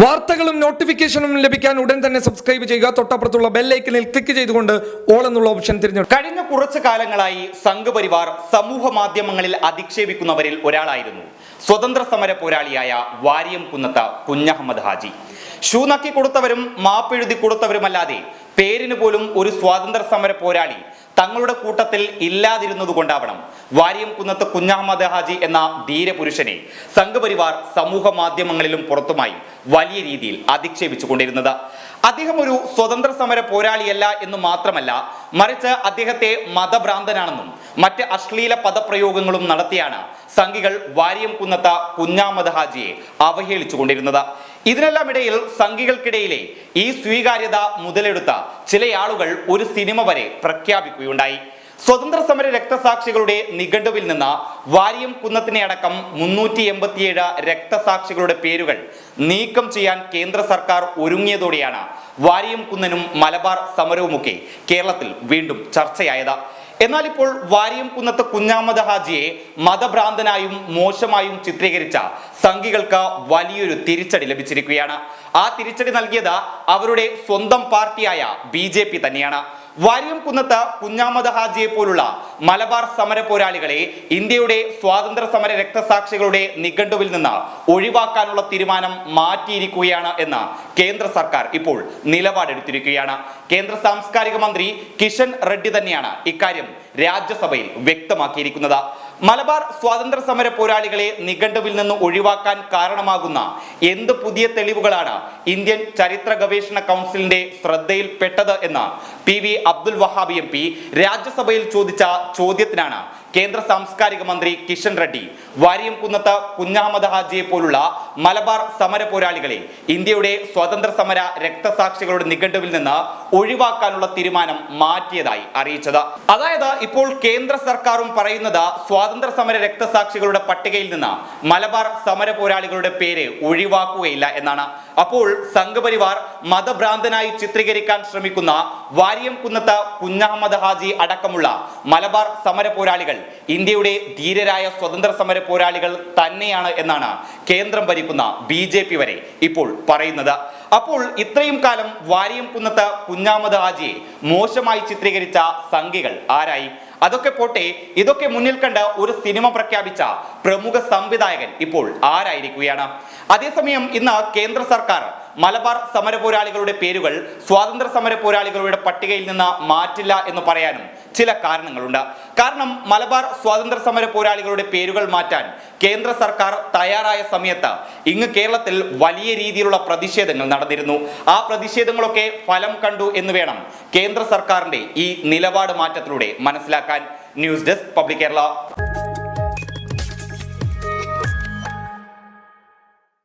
വാർത്തകളും നോട്ടിഫിക്കേഷനും ലഭിക്കാൻ ഉടൻ തന്നെ സബ്സ്ക്രൈബ് ചെയ്യുക. തൊട്ടപ്പുറത്തുള്ള ബെല്ലൈക്കനിൽ ക്ലിക്ക് ചെയ്തുകൊണ്ട് ഓൾ എന്നുള്ള ഓപ്ഷൻ തിരഞ്ഞെടുക്കുക കഴിഞ്ഞ കുറച്ച് കാലങ്ങളായി സംഘപരിവാർ സമൂഹ മാധ്യമങ്ങളിൽ അധിക്ഷേപിക്കുന്നവരിൽ ഒരാളായിരുന്നു. സ്വതന്ത്ര സമര പോരാളിയായ വാര്യം കുന്നത്ത കുഞ്ഞഹമ്മദ് ഹാജി. ഷൂനാക്കി കൊടുത്തവരും മാപ്പെഴുതി കൊടുത്തവരുമല്ലാതെ പേരിന് പോലും ഒരു സ്വാതന്ത്ര്യ സമര പോരാളി തങ്ങളുടെ കൂട്ടത്തിൽ ഇല്ലാതിരുന്നത് കൊണ്ടാവണം. വാരിയം കുന്നത്ത് കുഞ്ഞഹമ്മദ് ഹാജി എന്ന ധീരപുരുഷനെ സംഘപരിവാർ സമൂഹ മാധ്യമങ്ങളിലും പുറത്തുമായി വലിയ രീതിയിൽ അധിക്ഷേപിച്ചു കൊണ്ടിരുന്നത് അദ്ദേഹം ഒരു സ്വതന്ത്ര സമര പോരാളിയല്ല എന്ന് മാത്രമല്ല മറിച്ച് അദ്ദേഹത്തെ മതഭ്രാന്തനാണെന്നും മറ്റ് അശ്ലീല പദപ്രയോഗങ്ങളും നടത്തിയാണ് സംഘികൾ വാര്യം കുന്നത്ത കുഞ്ഞാമദ് ഹാജിയെ അവഹേളിച്ചു കൊണ്ടിരുന്നത് ഇതിനെല്ലാം ഇടയിൽ സംഘികൾക്കിടയിലെ ഈ സ്വീകാര്യത മുതലെടുത്ത ചില ആളുകൾ ഒരു സിനിമ വരെ പ്രഖ്യാപിക്കുകയുണ്ടായി. സ്വതന്ത്ര സമര രക്തസാക്ഷികളുടെ നിഘണ്ടുവിൽ നിന്ന് വാര്യം കുന്നത്തിനെ അടക്കം മുന്നൂറ്റി എൺപത്തിയേഴ് രക്തസാക്ഷികളുടെ പേരുകൾ നീക്കം ചെയ്യാൻ കേന്ദ്ര സർക്കാർ ഒരുങ്ങിയതോടെയാണ് വാര്യം കുന്നനും മലബാർ സമരവുമൊക്കെ കേരളത്തിൽ വീണ്ടും ചർച്ചയായത്. എന്നാൽ ഇപ്പോൾ വാര്യം കുന്നത്ത് കുഞ്ഞാമദ് ഹാജിയെ മതഭ്രാന്തനായും മോശമായും ചിത്രീകരിച്ച സംഘികൾക്ക് വലിയൊരു തിരിച്ചടി ലഭിച്ചിരിക്കുകയാണ്. ആ തിരിച്ചടി നൽകിയത് അവരുടെ സ്വന്തം പാർട്ടിയായ ബി തന്നെയാണ്. വാര്യം കുന്നത്ത് കുഞ്ഞാമദ് ഹാജിയെ പോലുള്ള മലബാർ സമര പോരാളികളെ ഇന്ത്യയുടെ സ്വാതന്ത്ര്യ സമര രക്തസാക്ഷികളുടെ നിഘണ്ടുവിൽ നിന്ന് ഒഴിവാക്കാനുള്ള തീരുമാനം മാറ്റിയിരിക്കുകയാണ് എന്ന് കേന്ദ്ര സർക്കാർ ഇപ്പോൾ നിലപാടെടുത്തിരിക്കുകയാണ്. കേന്ദ്ര സാംസ്കാരിക മന്ത്രി കിഷൻ റെഡ്ഡി തന്നെയാണ് ഇക്കാര്യം രാജ്യസഭയിൽ വ്യക്തമാക്കിയിരിക്കുന്നത്. മലബാർ സ്വാതന്ത്ര്യ സമര പോരാളികളെ നിഘണ്ടുവിൽ നിന്ന് ഒഴിവാക്കാൻ കാരണമാകുന്ന എന്ത് പുതിയ തെളിവുകളാണ് ഇന്ത്യൻ ചരിത്ര ഗവേഷണ കൗൺസിലിന്റെ ശ്രദ്ധയിൽപ്പെട്ടത് എന്ന് P V Abdul Wahab M P രാജ്യസഭയിൽ ചോദിച്ച ചോദ്യത്തിനാണ് കേന്ദ്ര സാംസ്കാരിക മന്ത്രി കിഷൻ റെഡ്ഡി വാരിയം കുന്നത്ത് ഹാജിയെ പോലുള്ള മലബാർ സമര പോരാളികളെ ഇന്ത്യയുടെ സ്വാതന്ത്ര്യ സമര രക്തസാക്ഷികളുടെ നിഘണ്ടുവിൽ നിന്ന് ഒഴിവാക്കാനുള്ള തീരുമാനം മാറ്റിയതായി അറിയിച്ചത്. അതായത് ഇപ്പോൾ കേന്ദ്ര സർക്കാരും പറയുന്നത് സ്വാതന്ത്ര്യ സമര രക്തസാക്ഷികളുടെ പട്ടികയിൽ നിന്ന് മലബാർ സമര പോരാളികളുടെ പേര് ഒഴിവാക്കുകയില്ല എന്നാണ്. അപ്പോൾ സംഘപരിവാർ മതഭ്രാന്തനായി ചിത്രീകരിക്കാൻ ശ്രമിക്കുന്ന വാര്യംകുന്നത്ത് കുഞ്ഞഹമ്മദ് ഹാജി അടക്കമുള്ള മലബാർ സമര പോരാളികൾ ഇന്ത്യയുടെ ധീരരായ സ്വതന്ത്ര സമര പോരാളികൾ തന്നെയാണ് എന്നാണ് കേന്ദ്രം ഭരിക്കുന്ന ബി വരെ ഇപ്പോൾ പറയുന്നത്. അപ്പോൾ ഇത്രയും കാലം വാരിയം കുന്നത്ത് കുഞ്ഞാമത് ഹാജിയെ മോശമായി ചിത്രീകരിച്ച സംഘികൾ ആരായി? അതൊക്കെ പോട്ടെ ഇതൊക്കെ മുന്നിൽ കണ്ട് ഒരു സിനിമ പ്രഖ്യാപിച്ച പ്രമുഖ സംവിധായകൻ ഇപ്പോൾ ആരായിരിക്കുകയാണ്? അതേസമയം ഇന്ന് കേന്ദ്ര സർക്കാർ മലബാർ സമര പോരാളികളുടെ പേരുകൾ സ്വാതന്ത്ര്യ സമര പോരാളികളുടെ പട്ടികയിൽ നിന്ന് മാറ്റില്ല എന്ന് പറയാനും ചില കാരണങ്ങളുണ്ട്. കാരണം മലബാർ സ്വാതന്ത്ര്യ സമര പോരാളികളുടെ പേരുകൾ മാറ്റാൻ കേന്ദ്ര സർക്കാർ തയ്യാറായ സമയത്ത് ഇങ്ങ് കേരളത്തിൽ വലിയ രീതിയിലുള്ള പ്രതിഷേധങ്ങൾ നടന്നിരുന്നു. ആ പ്രതിഷേധങ്ങളൊക്കെ ഫലം കണ്ടു എന്ന് വേണം കേന്ദ്ര സർക്കാരിന്റെ ഈ നിലപാട് മാറ്റത്തിലൂടെ മനസ്സിലാക്കാൻ ന്യൂസ് ഡെസ്ക് പബ്ലിക് കേരള.